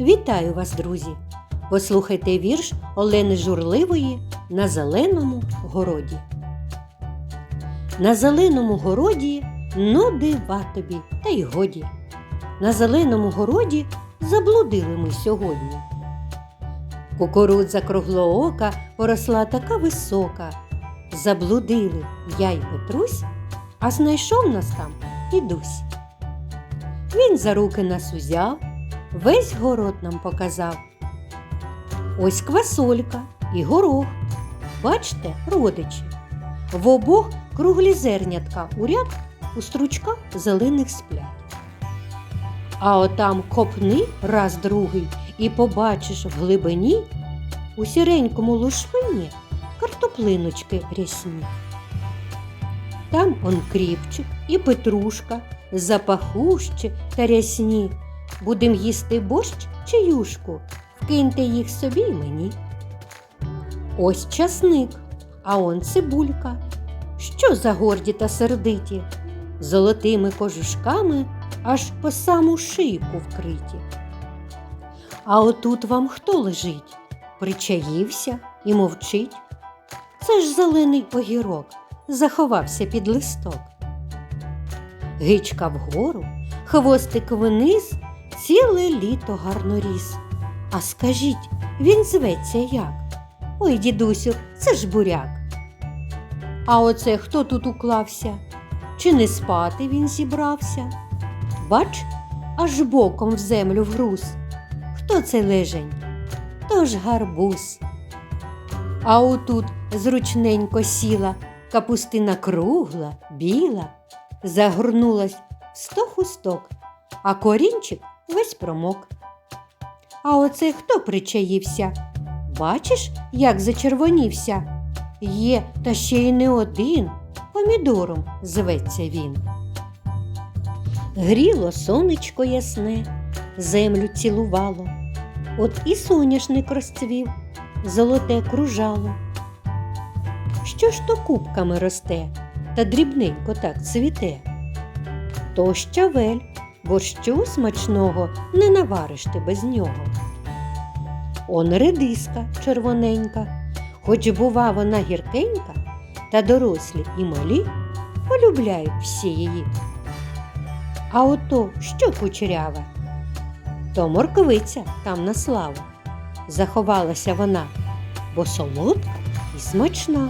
Вітаю вас, друзі! Послухайте вірш Олени Журливої на зеленому городі. На зеленому городі ну дива тобі, та й годі. На зеленому городі заблудили ми сьогодні. Кукурудза круглоока поросла така висока. Заблудили я й Петрусь, а знайшов нас там дідусь. Він за руки нас узяв, весь город нам показав. Ось квасолька і горох. Бачте, родичі. В обох круглі зернятка у ряд у стручках зелених сплять. А отам копни раз другий і побачиш в глибині у сіренькому лушпині картоплиночки рясні. Там он кріпчик і петрушка, запахущі та рясні. Будем їсти борщ чи юшку, вкиньте їх собі й мені. Ось часник, а он цибулька. Що за горді та сердиті, золотими кожушками аж по саму шийку вкриті. А отут вам хто лежить? Причаївся і мовчить. Це ж зелений огірок заховався під листок. Гичка вгору, хвостик вниз, ціле літо гарно ріс. А скажіть, він зветься як? Ой, дідусю, це ж буряк. А оце хто тут уклався? Чи не спати він зібрався? Бач, аж боком в землю вгруз. Хто це лежень? То ж гарбуз. А отут зручненько сіла капустина кругла, біла, загорнулась сто хусток, а корінчик весь промок. А оце хто причаївся? Бачиш, як зачервонівся? Є, та ще й не один, помідором зветься він. Гріло сонечко ясне, землю цілувало, от і соняшник розцвів, золоте кружало. Що ж то кубками росте та дрібненько так цвіте? То щавель, борщу смачного не навариш ти без нього. Он редиска червоненька, хоч бува вона гіркенька, та дорослі і малі полюбляють всі її. А ото що кучерява? То морквиця там на славу. Заховалася вона, бо солодка і смачна.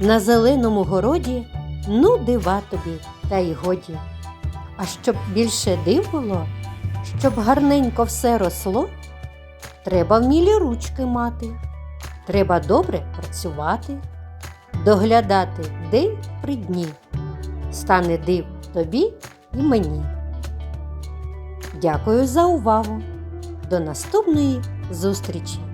На зеленому городі ну дива тобі, та й годі. А щоб більше див було, щоб гарненько все росло, треба вмілі ручки мати, треба добре працювати, доглядати день при дні. Стане див тобі і мені. Дякую за увагу. До наступної зустрічі!